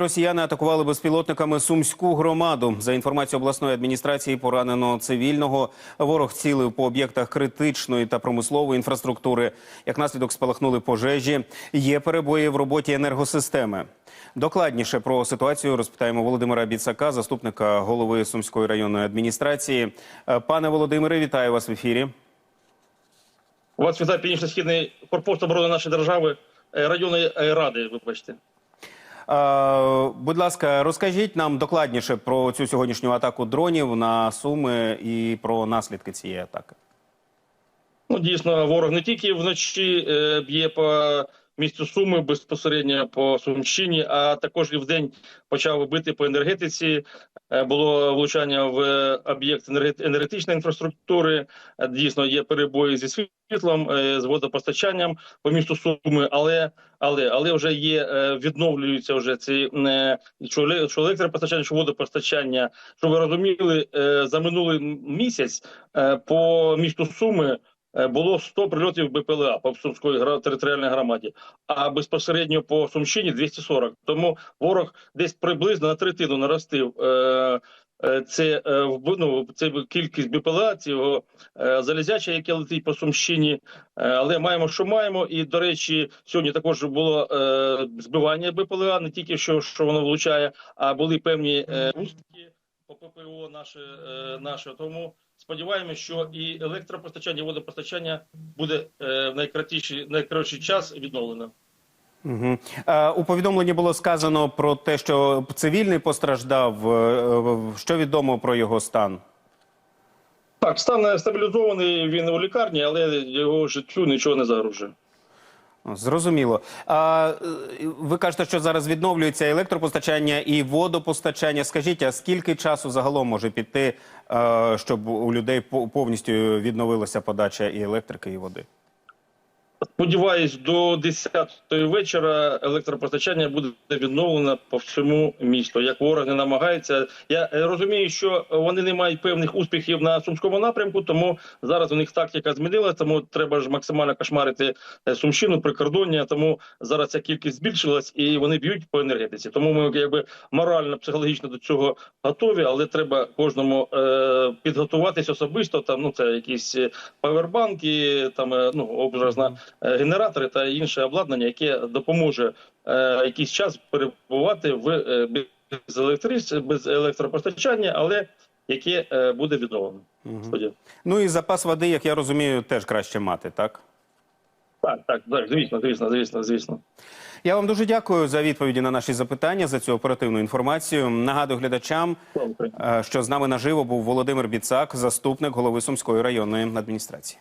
Росіяни атакували безпілотниками сумську громаду. За інформацією обласної адміністрації, поранено цивільного. Ворог цілив по об'єктах критичної та промислової інфраструктури. Як наслідок спалахнули пожежі. Є перебої в роботі енергосистеми. Докладніше про ситуацію розпитаємо Володимира Біцака, заступника голови Сумської районної адміністрації. Пане Володимире, вітаю вас в ефірі. У вас вітає північно-східний корпус оборони нашої держави е, районної е, ради. Вибачте. Будь ласка, розкажіть нам докладніше про цю сьогоднішню атаку дронів на Суми і про наслідки цієї атаки. Ну дійсно, ворог не тільки вночі е, б'є по місту Суми безпосередньо по Сумщині, а також і вдень почав бити по енергетиці. Е, Було влучання в об'єкт енерге- енергетичної інфраструктури. Е, Дійсно, є перебої зі світлом, е, з водопостачанням по місту Суми, але але але вже є відновлюються вже ці що еле- що електропостачання, що водопостачання. Що ви розуміли, за минулий місяць по місту Суми. Е, Було 100 прильотів БПЛА по Сумської гра- територіальній громаді, а безпосередньо по Сумщині 240. Тому ворог десь приблизно на третину наростив е, е, це, ну, це кількість БПЛА, цього залізяча, яке летить по Сумщині. Але маємо, що маємо. І до речі, сьогодні також було збивання БПЛА, не тільки що, що воно влучає, а були певні пустки по ППО наше, наше. Тому сподіваємося, що і електропостачання, і водопостачання буде е, в найкратіший, найкоротший час відновлено. Угу. У повідомленні було сказано про те, що цивільний постраждав. Е, Що відомо про його стан? Так, стан стабілізований. Він у лікарні, але його життю нічого не загрожує. Зрозуміло. А ви кажете, що зараз відновлюється електропостачання і водопостачання. Скажіть, а скільки часу загалом може піти, е, щоб у людей по- повністю відновилася подача і електрики, і води? Сподіваюсь, до 10-ї вечора електропостачання буде відновлено по всьому місту. Як ворог не намагається, я е, розумію, що вони не мають певних успіхів на сумському напрямку, тому зараз у них тактика змінилася. Тому треба ж максимально кошмарити е, сумщину, прикордоння. Тому зараз ця кількість збільшилась і вони б'ють по енергетиці. Тому ми якби морально, психологічно до цього готові, але треба кожному е, підготуватись особисто. Там ну це якісь е, павербанки, там е, ну образно е, генератори та інше обладнання, яке допоможе е, якийсь час перебувати в е, без електрич, без електропостачання, але яке е, буде відновлено. Сподіваюсь. Ну і запас води, як я розумію, теж краще мати, так? Так, так, так, звісно, звісно, звісно, звісно. Я вам дуже дякую за відповіді на наші запитання, за цю оперативну інформацію. Нагадую глядачам, е, що з нами наживо був Володимир Біцак, заступник голови Сумської районної адміністрації.